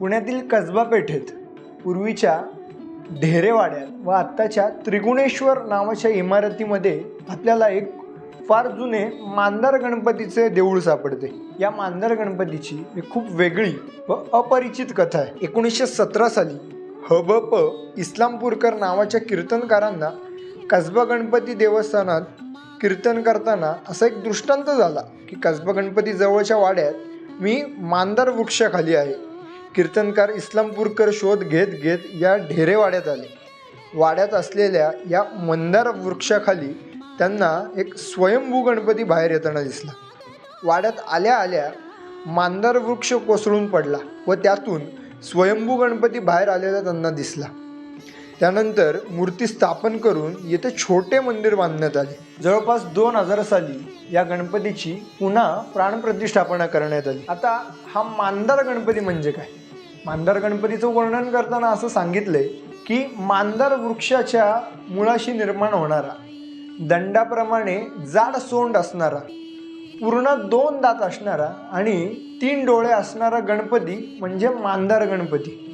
पुण्यातील कसबा पेठेत पूर्वीच्या ढेरेवाड्यात व आत्ताच्या त्रिगुणेश्वर नावाच्या इमारतीमध्ये आपल्याला एक फार जुने मांदार गणपतीचे देऊळ सापडते. या मांदार गणपतीची एक खूप वेगळी व अपरिचित कथा आहे. एकोणीसशे सतरा साली ह ब प इस्लामपूरकर नावाच्या कीर्तनकारांना कसबा गणपती देवस्थानात कीर्तन करताना असा एक दृष्टांत झाला की कसबा गणपती जवळच्या वाड्यात मी मांदार वृक्षाखाली आहे. कीर्तनकार इस्लामपूरकर शोध घेत घेत या ढेरेवाड्यात आले. वाड्यात असलेल्या या मंदार वृक्षाखाली त्यांना एक स्वयंभू गणपती बाहेर येताना दिसला. वाड्यात आल्या आल्या मांदार वृक्ष कोसळून पडला व त्यातून स्वयंभू गणपती बाहेर आलेला त्यांना दिसला. त्यानंतर मूर्ती स्थापन करून येथे छोटे मंदिर बांधण्यात आले. जवळपास दोन हजार साली या गणपतीची पुन्हा प्राणप्रतिष्ठापना करण्यात आली. आता हा मांदार गणपती म्हणजे काय? मांदार गणपतीचं वर्णन करताना असं सांगितलंय की मांदार वृक्षाच्या मुळाशी निर्माण होणारा दंडाप्रमाणे जाड सोंड असणारा पूर्ण दोन दात असणारा आणि तीन डोळे असणारा गणपती म्हणजे मांदार गणपती.